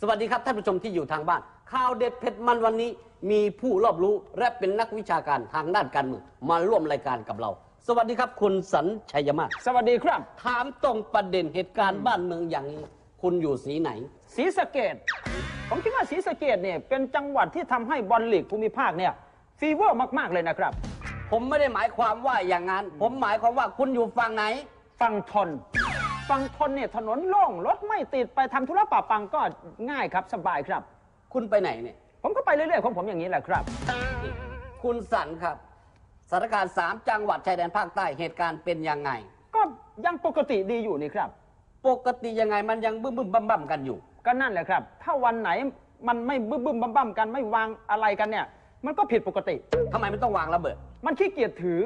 สวัสดีครับท่านผู้ชมที่อยู่ทางบ้าน ข่าวเด็ดเผ็ดมันวันนี้ มีผู้รอบรู้และเป็นนักวิชาการทางด้านการเมืองมาร่วมรายการกับเรา สวัสดีครับ คุณสัญชัยมาศสวัสดีครับ ถามตรงประเด็นเหตุการณ์บ้านเมืองอย่างนี้ คุณอยู่สีไหน ศรีสะเกดผมคิดว่าศรีสะเกดเนี่ยเป็นจังหวัดที่ทำให้บอลลีกภูมิภาคเนี่ยฟีเวอร์มาก ๆ เลยนะครับ ผมไม่ได้หมายความว่าอย่างนั้น ผมหมายความว่าคุณอยู่ฝั่งไหนฟังทน ฟังทนเนี่ยถนนโล่งรถไม่ติดไปทำธุระป่าปังก็ง่ายครับสบายครับ คุณไปไหนเนี่ย ผมก็ไปเรื่อยๆของผมอย่างนี้แหละครับ คุณสันครับสถานการณ์สามจังหวัดชายแดนภาคใต้เหตุการณ์เป็นยังไง ก็ยังปกติดีอยู่นี่ครับ ปกติยังไงมันยังบึ้มบึ้มบั่มบั่มกันอยู่ ก็นั่นแหละครับ ถ้าวันไหนมันไม่บึ้มบึ้มบั่มบั่มกันไม่วางอะไรกันเนี่ย มันก็ผิดปกติ ทำไมมันต้องวางระเบิด มันขี้เกียจถือ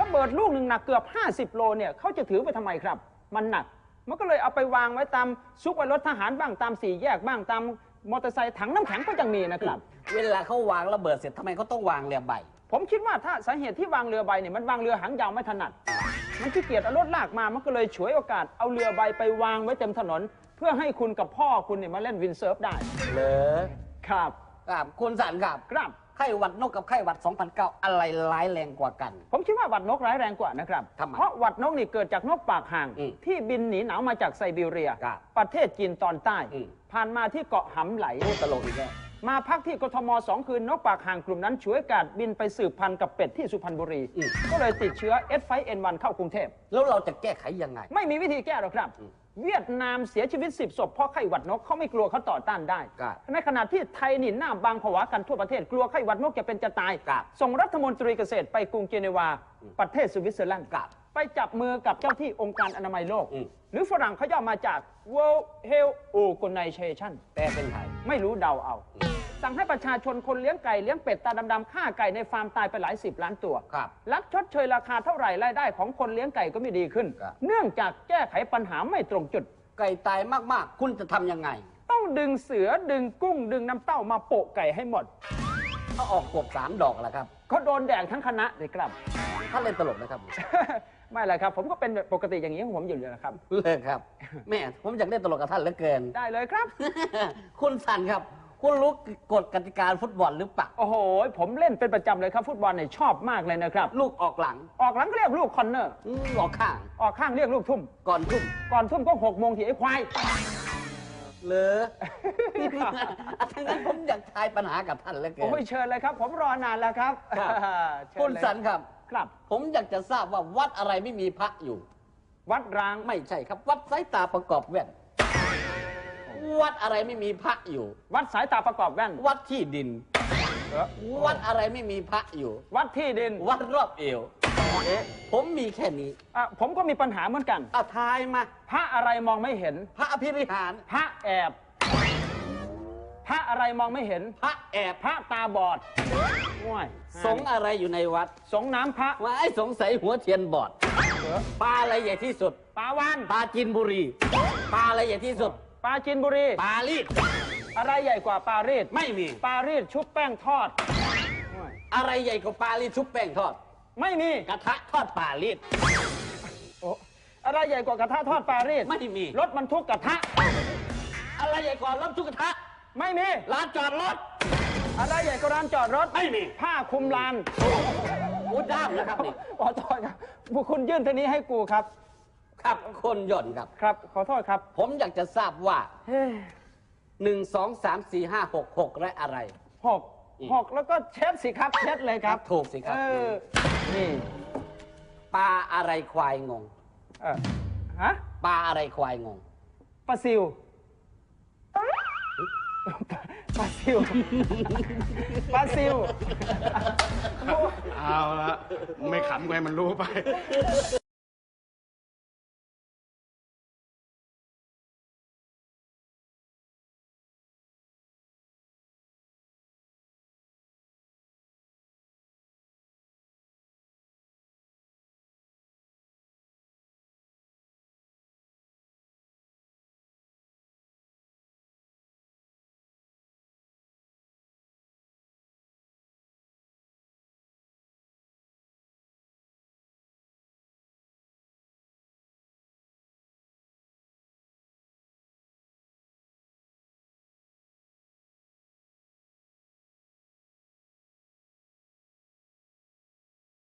ระเบิดลูกหนึ่งหนักเกือบ 50 โลเนี่ยเขาจะถือไปทำไมครับ มันหนัก มันก็เลยเอาไปวางไว้ตามซุกไว้รถทหารบ้างตามสี่แยกบ้างตามมอเตอร์ไซค์ถังน้ำแข็งก็ยังมีนะครับ เวลาเขาวางระเบิดเสร็จทำไมเขาต้องวางเรือใบ ผมคิดว่าถ้าสาเหตุที่วางเรือใบเนี่ยมันวางเรือหางยาวไม่ถนัด มันขี้เกียจเอารถลากมา มันก็เลยฉวยโอกาสเอาเรือใบไปวางไว้เต็มถนน เพื่อให้คุณกับพ่อคุณเนี่ยมาเล่นวินเซิร์ฟได้ เหรอครับ ครับคุณสันครับ ครับ ไข้หวัดนกกับไข้หวัด 2009 อะไรร้ายแรงกว่ากัน ผมคิดว่าหวัดนกร้ายแรงกว่านะครับ ทำไมเพราะหวัดนกนี่เกิดจากนกปากห่าง อืมที่บินหนีหนาวมาจากไซบีเรีย ครับประเทศจีนตอนใต้ อืม ผ่านมาที่เกาะหำไหล พูดตลกอีกแล้ว มาพักที่กทมสองคืนนกปากห่างกลุ่มนั้นฉวยโอกาสบินไปสืบพันธุ์กับเป็ดที่สุพรรณบุรี อืม ก็เลยติดเชื้อ S5N1 เข้ากรุงเทพ แล้วเราจะแก้ไขยังไง ไม่มีวิธีแก้หรอกครับ เวียดนามเสียชีวิต 10ศพเพราะไข้หวัดนกเขาไม่กลัวเขาต่อต้านได้ ครับในขณะที่ไทยนี่หน้าบางผวากันทั่วประเทศกลัวไข้หวัดนกจะเป็นจะตาย ครับส่งรัฐมนตรีเกษตรไปกรุงเจนีวา ประเทศสวิตเซอร์แลนด์ครับไปจับมือกับเจ้าที่องค์การอนามัยโลก อืม หรือฝรั่งเขาย่อมาจาก World Health Organization แต่เป็นไทย ไม่รู้เดาเอา สั่งให้ประชาชนคนเลี้ยงไก่เลี้ยงเป็ดตาดำๆฆ่าไก่ในฟาร์มตายไปหลายสิบล้านตัวครับรัฐชดเชยราคาเท่าไหร่รายได้ของคนเลี้ยงไก่ก็ไม่ดีขึ้น ครับ เนื่องจากแก้ไขปัญหาไม่ตรงจุด ไก่ตายมากๆ คุณจะทำยังไง ต้องดึงเสือดึงกุ้งดึงน้ำเต้ามาโปะไก่ให้หมดถ้าออกกบสามดอกแล้วครับเขาโดนแดกทั้งคณะเลยครับ ท่านเล่นตลกนะครับ ไม่เลยครับผมก็เป็นปกติอย่างนี้ของผมอยู่เลยนะครับ เลยครับ แม่ผมอยากเล่นตลกกับท่านเหลือเกิน ได้เลยครับ คุณสันครับ คุณรู้กฎกติกาฟุตบอลหรือเปล่าโอ้โห ผมเล่นเป็นประจำเลยครับฟุตบอลเนี่ยชอบมากเลยนะครับ ลูกออกหลังออกหลังก็เรียกลูกคอนเนอร์ อืมออกข้าง ออกข้างเรียกลูกทุ่ม ก่อนทุ่มก่อนทุ่มก็หกโมงทีไอ้ควาย เหรอทั้งนั้นผมอยากทายปัญหากับท่านเหลือเกิโอ้ยน เชิญเลยครับ ผมรอนานแล้วครับครับ เชิญคุณเลยสันครับ ครับ ผมอยากจะทราบว่าวัดอะไรไม่มีพระอยู่ วัดร้าง ไม่ใช่ครับ วัดสายตาประกอบแว่น วัดอะไรไม่มีพระอยู่ วัดสายตาประกอบแว่น วัดที่ดิน เอ้อวัดอะไรไม่มีพระอยู่ วัดที่ดินวัดรอบเอว เอ๊ะผมมีแค่นี้อะผมก็มีปัญหาเหมือนกัน เอาทายมา พระอะไรมองไม่เห็น พระอภิริหาร พระแอบ พระอะไรมองไม่เห็น พระแอบ พระตาบอดง่วยสงฆ์อะไรอยู่ในวัดสงน้ำพระว่าไอ้สงสัยหัวเทียนบอด เออปลาอะไรใหญ่ที่สุด ปลาวานปลาจินบุรี ปลาอะไรใหญ่ที่สุด ปลาจินบุรีปลาลีดอะไรใหญ่กว่าปลารีดไม่มีปลารีดชุบแป้งทอดง่วยอะไรใหญ่กว่าปลาลีดชุบแป้งทอด ไม่มี กระทะทอดปลาลีดโอ้อะไรใหญ่กว่ากระทะทอดปลารีดไม่มี รถบรรทุกกระทะ อะไรใหญ่กว่ารถทุกกระทะ ไม่มี ร้านจอดรถ อะไรใหญ่กว่าร้านจอดรถ ไม่มี ผ้าคลุมลานโอ้ด้ามนะครับนี่ขอโทษครับบุคคุณยื่นเท่านี้ให้กูครับ ครับคนหย่อนครับ ครับ ขอโทษครับ ผมอยากจะทราบว่าเฮ้ยหนึ่งสองสามสี่ห้าหกหกและอะไร หกหกแล้วก็เช็ดสิครับ เช็ดเลยครับถูกสิครับเออนี่ปลาอะไรควายงงเออฮะปลาอะไรควายงง ปลาซิวปลาซิวปลาซิว เอาละไม่ขำไงมันรู้ไป